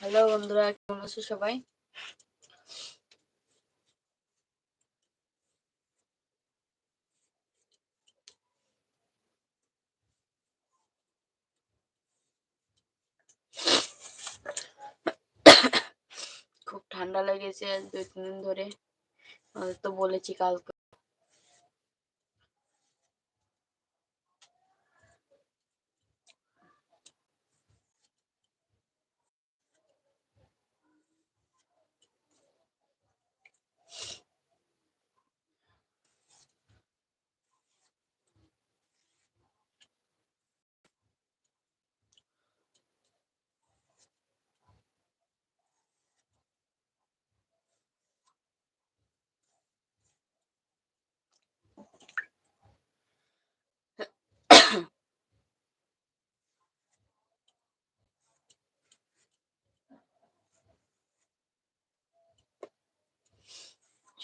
Hello বন্ধুরা, কেমন আছো সবাই? খুব ঠান্ডা লেগেছে দুই তিন দিন ধরে। তো বলেছি কালকে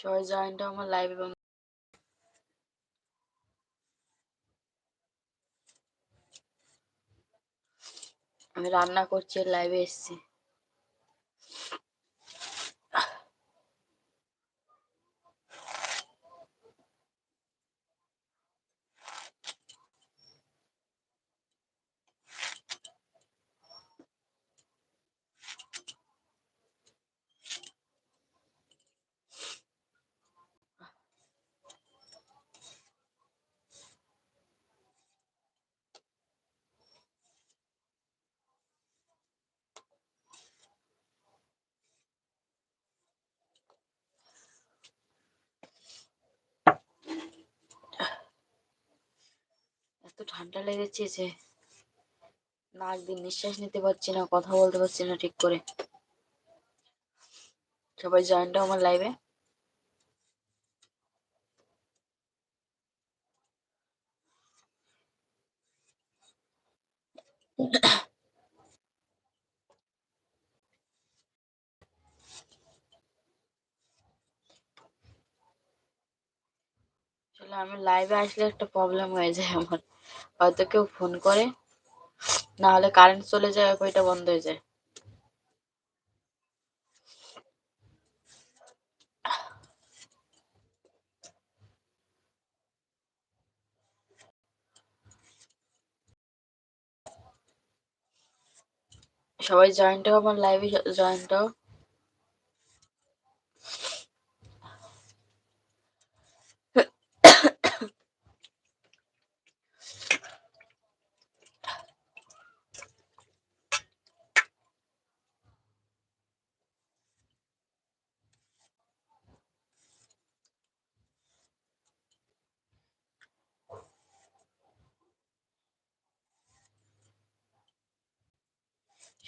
সবাই জয়েন্ট আমার লাইভ এবং আমি রান্না করছি লাইভে এসছি। এত ঠান্ডা লেগেছে যে না একদিন নিঃশ্বাস নিতে পারছি না, কথা বলতে পারছি না ঠিক করে। সবাই জয়েন্ট আমার লাইভে আসলে আমি লাইভে আসলে একটা প্রবলেম হয়ে যায় আমার। হয়তো কেউ ফোন করে না হলে কারেন্ট চলে যায় ওইটা বন্ধ হয়ে যায়। সবাই জয়েন্ট হও আমার লাইভে জয়েন্ট হও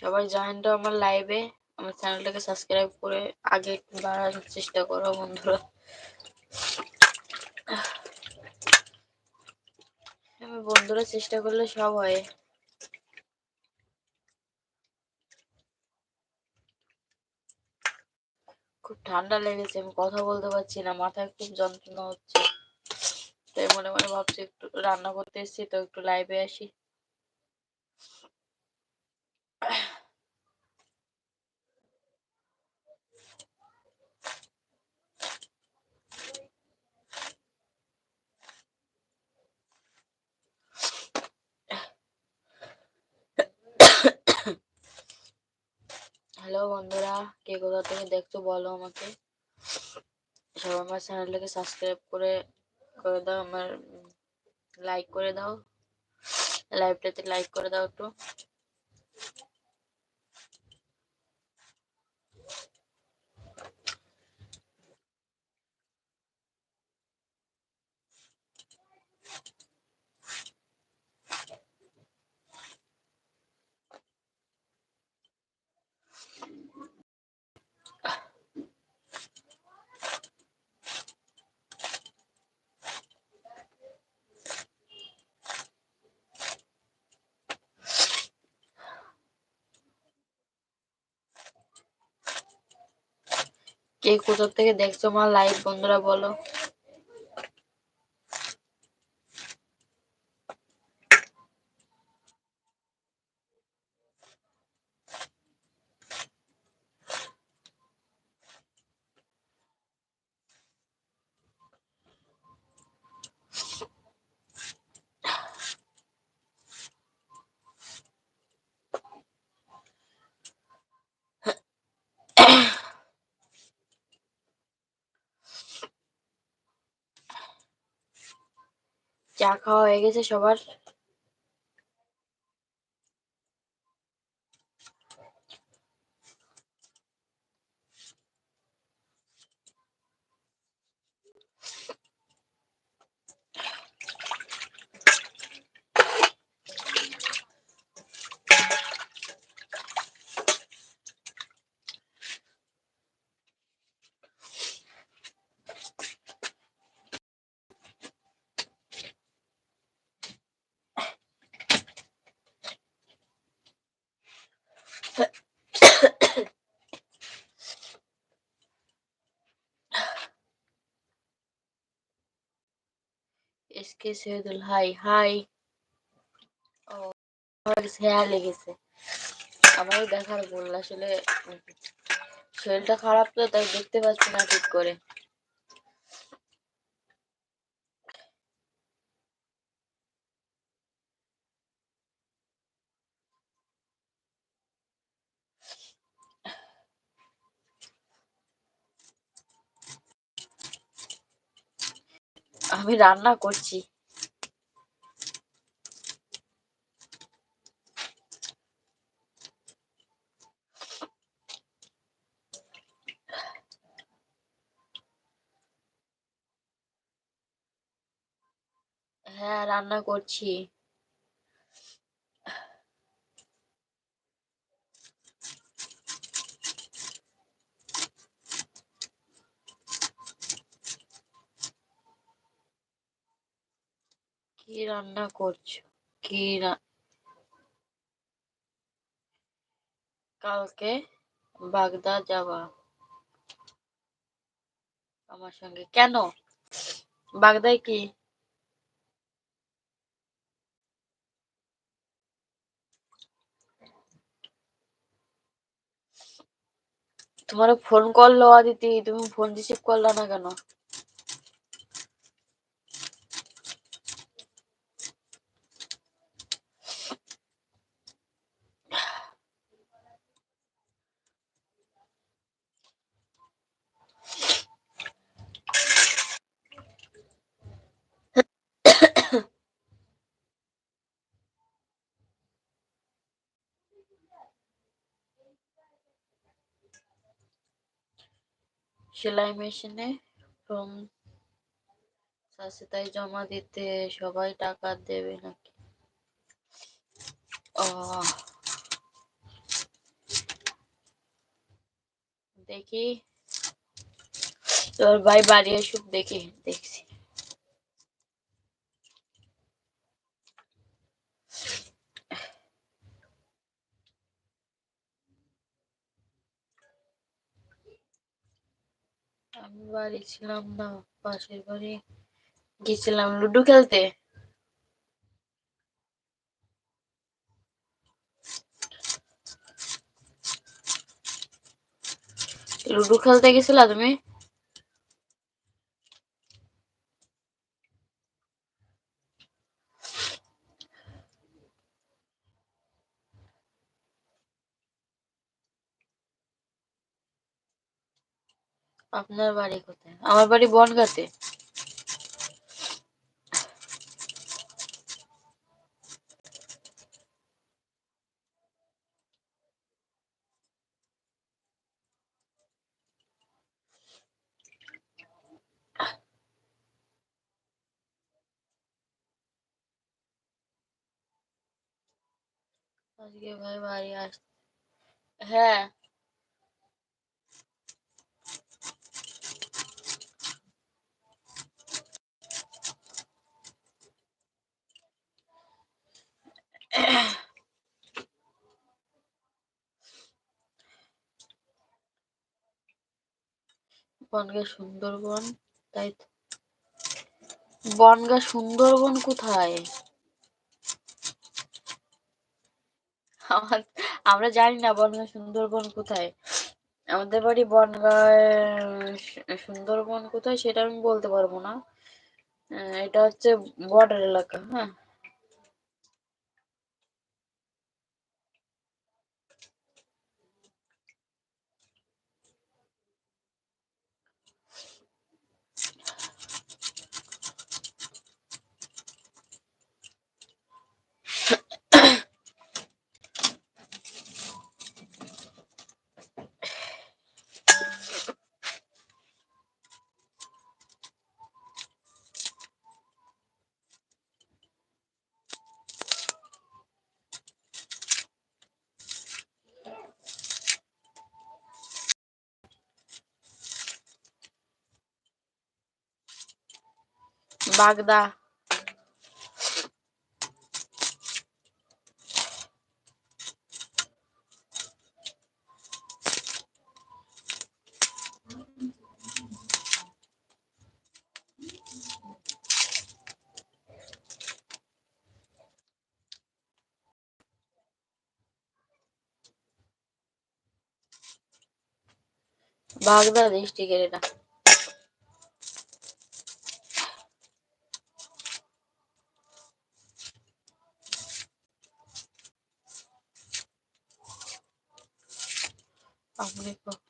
সবাই জয়েন্ট আমার লাইভে আমার চ্যানেলটাকে সাবস্ক্রাইব করে আগে বাড়ানোর চেষ্টা করো বন্ধুরা। আমি বন্ধুরা চেষ্টা করলে সব হয়। খুব ঠান্ডা লেগেছে, আমি কথা বলতে পারছি না, মাথায় খুব যন্ত্রণা হচ্ছে। তাই মনে মনে ভাবছি একটু রান্না করতে এসেছি, তো একটু লাইভে আসি হ্যালো বন্ধুরা কে কোথা থেকে দেখছ বলো আমাকে। সবাই আমার চ্যানেলটাকে সাবস্ক্রাইব করে করে দাও, আমার লাইক করে দাও। লাইভটাতে লাইক করে দাও একটু। কে কোথা থেকে দেখছ আমার লাইভ বন্ধুরা বলো। চা হয়ে গেছে সবার। এসকে সৈয়দুল? হাই হাই ও হেয়ার লেগেছে। আমারও দেখার বলল আসলে শরীরটা খারাপ তো, তাই দেখতে পাচ্ছি না ঠিক করে। আমি রান্না করছি হ্যাঁ রান্না করছি। কি রান্না করছ? কি কালকে বাগদা যাবা আমার সঙ্গে। কেন? বাগদায় কি? তোমার ফোন করল আদিতি তুমি ফোন রিসিভ করলা না কেন? সেলাই মেশিনে ফর্ম তাই জমা দিতে সবাই টাকা দেবে নাকি? ও দেখি। তোর ভাই বাড়ি আসুক, দেখি, দেখছি। আমি বাড়ি ছিলাম না পাশের বাড়ি গেছিলাম লুডু খেলতে। লুডু খেলতে গেছিলা তুমি? আপনার বাড়ি কোথায়? আমার বাড়ি বনগাতে। আজকে ভাই বাড়ি আস হ্যাঁ। বনগা সুন্দরবন, তাই তো। বনগা সুন্দরবন কোথায়? আমার জানি না বনগা সুন্দরবন কোথায়। আমাদের বাড়ি বনগায় সুন্দরবন কোথায় সেটা আমি বলতে পারব না। এটা হচ্ছে বর্ডার এলাকা হ্যাঁ। বাগদা। বাগদা ডিস্ট্রিক্টের এটা আপনি ক-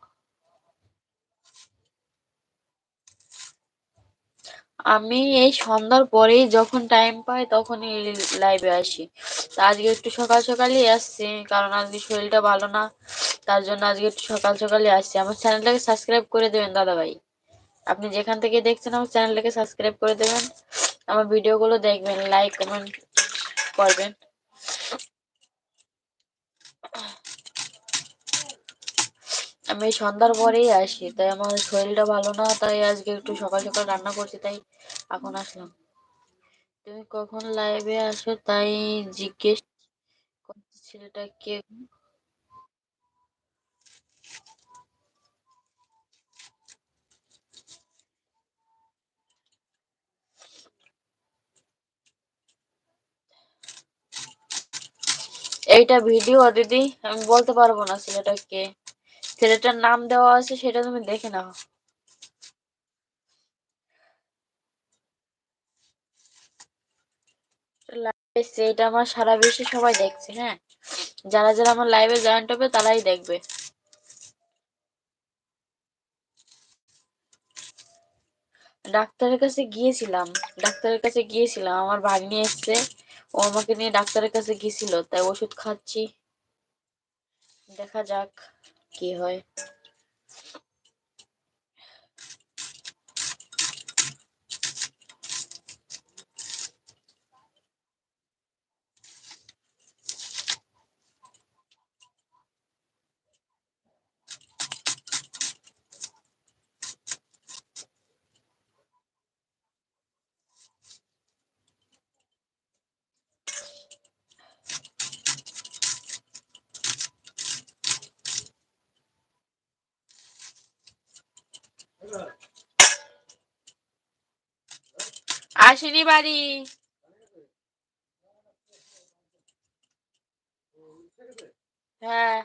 আমি এই সন্ধ্যার পরেই যখন টাইম পাই তখনই লাইভে আসি। তা আজকে একটু সকাল সকালই আসছি, কারণ আজকে শরীরটা ভালো না, তার জন্য আজকে একটু সকাল সকালই আসছি। আমার চ্যানেলটাকে সাবস্ক্রাইব করে দেবেন দাদা ভাই আপনি যেখান থেকে দেখছেন আমার চ্যানেলটাকে সাবস্ক্রাইব করে দেবেন। আমার ভিডিওগুলো দেখবেন লাইক কমেন্ট করবেন। আমি সন্ধ্যার পরেই আসি, তাই আমার শরীরটা ভালো না, তাই আজকে একটু সকাল সকাল রান্না করছি, তাই এখন আসলাম। তুমি কখন লাইভে আসো তাই জিজ্ঞেস ছেলেটা কে এইটা ভিডিও দিদি, আমি বলতে পারব না ছেলেটা কে ছেলেটার নাম দেওয়া আছে, সেটা তুমি দেখে নাও। এটা আমার সারা বিশ্বে সবাই দেখছে হ্যাঁ? যারা যারা আমার লাইভে জয়েন্ট হবে, তারাই দেখবে। ডাক্তারের কাছে গিয়েছিলাম, ডাক্তারের কাছে গিয়েছিলাম, আমার ভাগ্নি এসছে, ও আমাকে নিয়ে ডাক্তারের কাছে গিয়েছিল, তাই ওষুধ খাচ্ছি। দেখা যাক। কি হয় আসেনি বাড়ি। হ্যাঁ।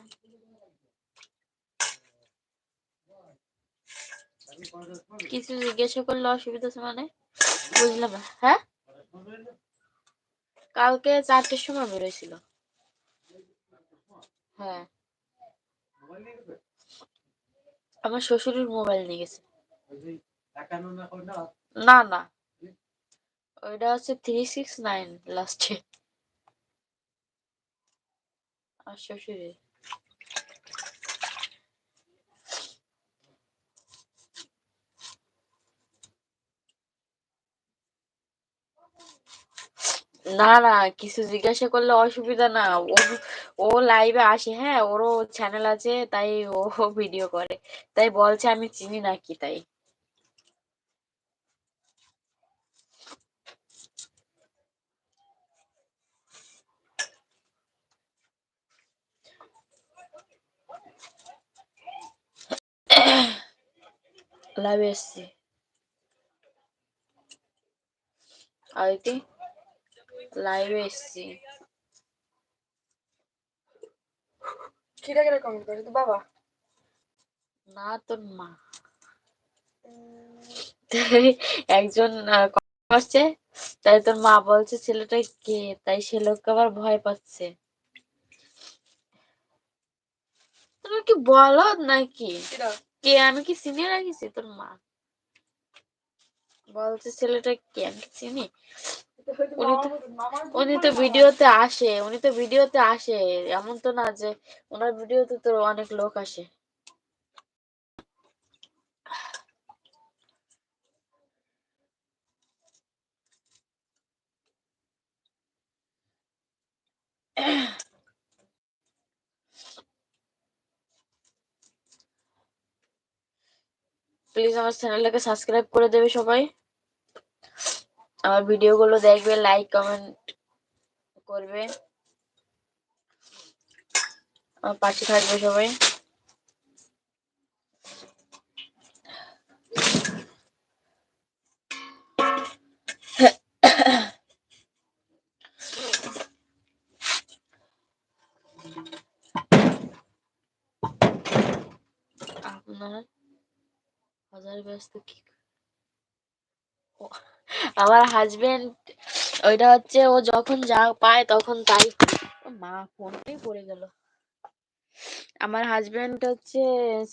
কিছু জিজ্ঞাসা করলে অসুবিধা আছে মানে? বুঝলাম হ্যাঁ? কালকে চারটের সময় বেরোয়ছিল। হ্যাঁ। আমার শ্বশুরের মোবাইল নিয়ে গেছে। না না। ওইটা হচ্ছে থ্রি সিক্স নাইন লাস্টে আর না না, কিছু জিজ্ঞাসা করলে অসুবিধা না। ও ও লাইভে আসে হ্যাঁ ওরও চ্যানেল আছে, তাই ও ভিডিও করে। তাই বলছে আমি চিনি নাকি তাই। লাইভে এসছি আইতি লাইভে এসছি কিরা কিরা কমেন্ট করে তো বাবা? না তোর মা। একজন করছে তাই তোর মা বলছে ছেলেটা কে? তাই সে লোককে আবার ভয় পাচ্ছে। তুমি কি বলো নাকি? কে? আমি কি চিনি রাখিছি তোর মা? বলছে ছেলেটা কে? আমি কি চিনি? উনি তো উনি তো ভিডিওতে আসে, উনি তো ভিডিওতে আসে। এমন তো না যে ওনার ভিডিওতে তো অনেক লোক আসে। প্লিজ আমার চ্যানেলটাকে সাবস্ক্রাইব করে দেবে সবাই। আমার ভিডিওগুলো দেখবে লাইক কমেন্ট করবে। আমার পাশে থাকবে সবাই। আপনার হাজার ব্যস্ত কি আমার হাজবেন্ড ওইটা হচ্ছে ও যখন যা পায় তখন তাই মা ফোনটাই পড়ে গেল। আমার হাজবেন্ড হচ্ছে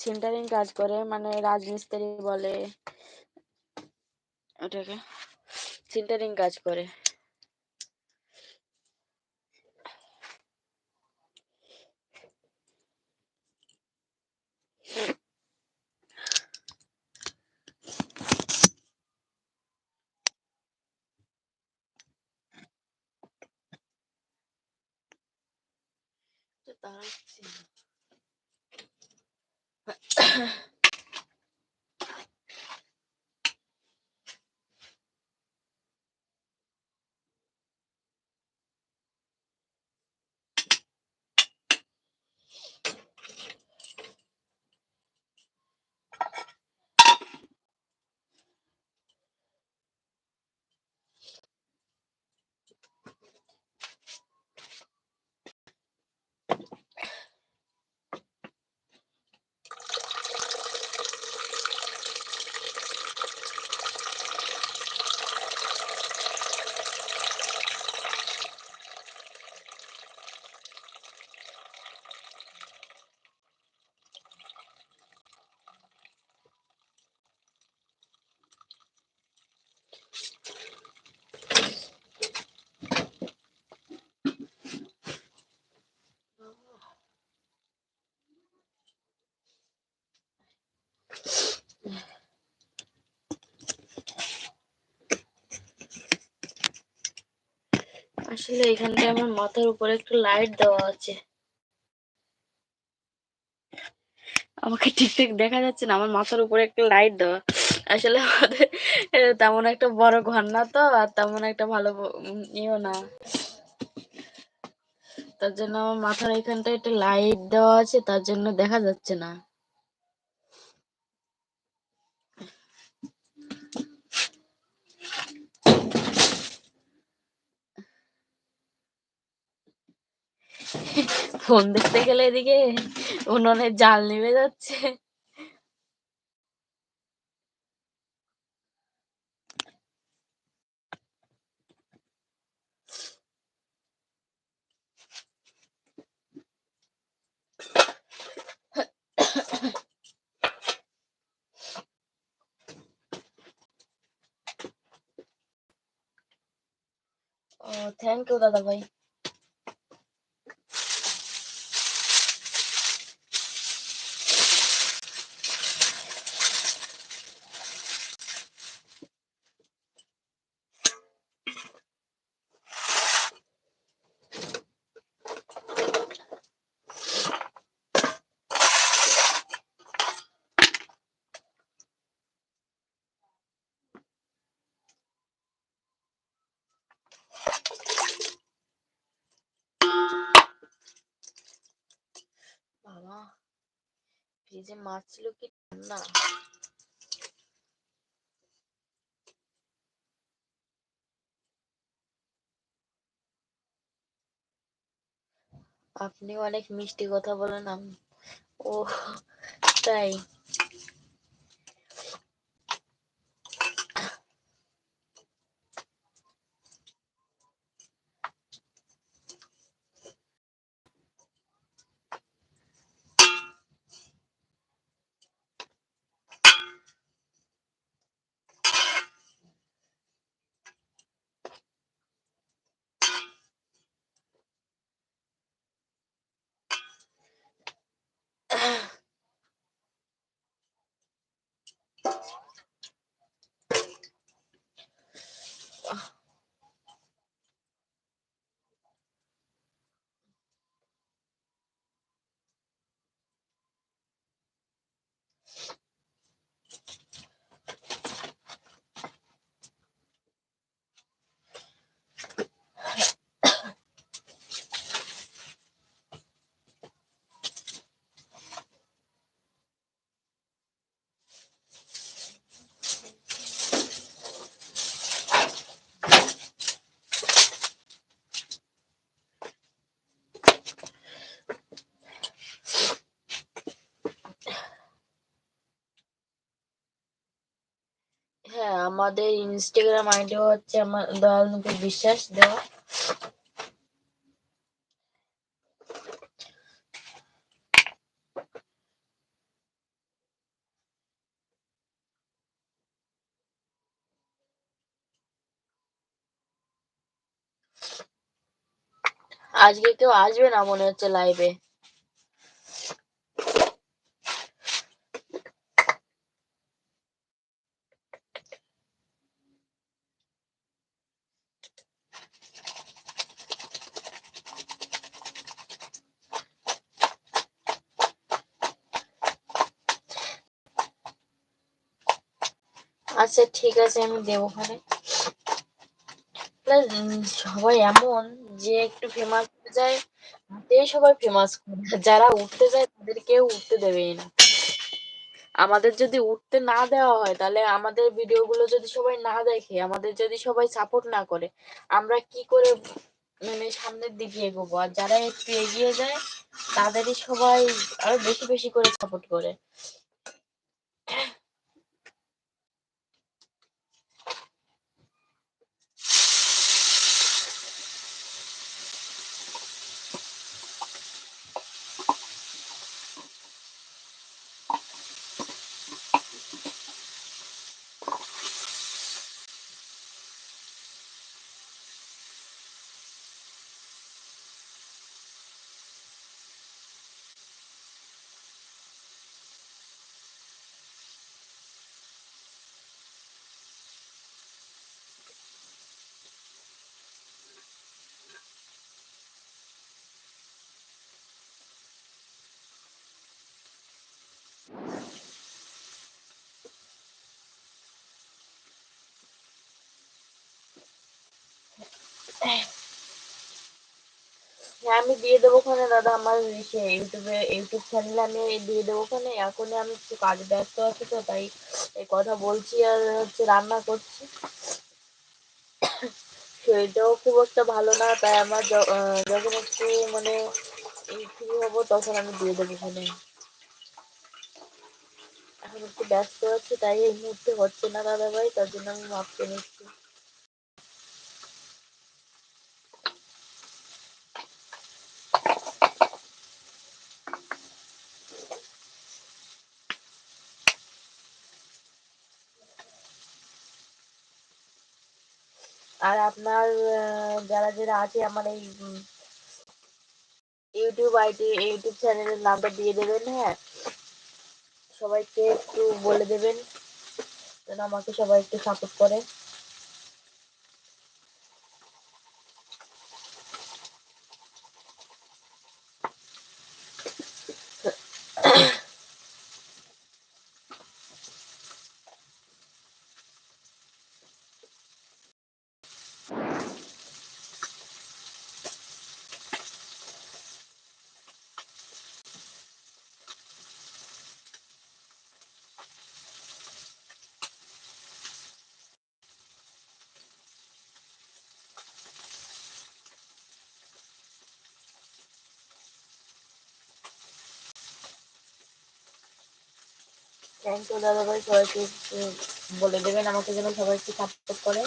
সেন্টারিং কাজ করে মানে রাজমিস্ত্রি বলে, ওটাকে সেন্টারিং কাজ করে। huh আসলে এখানটায় আমার মাথার উপরে একটু লাইট দেওয়া আছে। আমাকে ঠিক ঠিক দেখা যাচ্ছে না, আমার মাথার উপরে একটা লাইট দেওয়া। আসলে আমাদের তেমন একটা বড় ঘর না তো, আর তেমন একটা ভালো ইয়েও না। তার জন্য আমার মাথার এখানটায় একটা লাইট দেওয়া আছে, তার জন্য দেখা যাচ্ছে না। ফোন দেখতে গেলে এদিকে উনুনের জাল নিভে যাচ্ছে। ও থ্যাংক ইউ দাদা ভাই বাবা ফ্রিজে মাছ ছিল কি না? আপনি অনেক মিষ্টি কথা বলেন আমি ও তাই। আমাদের ইনস্টাগ্রাম আইডি হচ্ছে আমার দয়াল বিশ্বাস দেওয়া। আজকে কেউ আসবে না মনে হচ্ছে লাইভে আচ্ছা ঠিক আছে, আমি দেবো ওখানে সবাই এমন যে একটু ফেমাস হতে যায় তাতেই সবাই ফেমাস যারা উঠতে যায় তাদের কেউ উঠতে দেবেই না। আমাদের যদি উঠতে না দেওয়া হয়, তাহলে আমাদের ভিডিও গুলো যদি সবাই না দেখে, আমাদের যদি সবাই সাপোর্ট না করে, আমরা কি করে মানে সামনের দিকে এগোবো? আর যারা একটু এগিয়ে যায়, তাদেরই সবাই আরও বেশি বেশি করে সাপোর্ট করে। হ্যাঁ আমি দিয়ে দেবো ওখানে, দাদা। আমার সে ইউটিউবে, ইউটিউব চ্যানেলে আমি দিয়ে দেবো ওখানে। এখনই আমি একটু কাজে ব্যস্ত আছি তো, তাই এই কথা বলছি আর হচ্ছে রান্না করছি। শরীরটাও খুব একটা ভালো না, তাই আমার যখন একটু মানে ফ্রি হব, তখন আমি দিয়ে দেবো ওখানে। এখন একটু ব্যস্ত আছি, তাই এই মুহূর্তে হচ্ছে না দাদা ভাই তার জন্য আমি মাপ নিচ্ছি। আর আপনার যারা যারা আছে, আমার এই ইউটিউব আইটি ইউটিউব চ্যানেলের নামটা দিয়ে দেবেন হ্যাঁ? সবাইকে একটু বলে দেবেন, যেন আমাকে সবাই একটু সাপোর্ট করে। থ্যাংক ইউ দাদা ভাই সবাইকে বলে দেবেন আমাকে যেন সবাই একটু সাপোর্ট করে।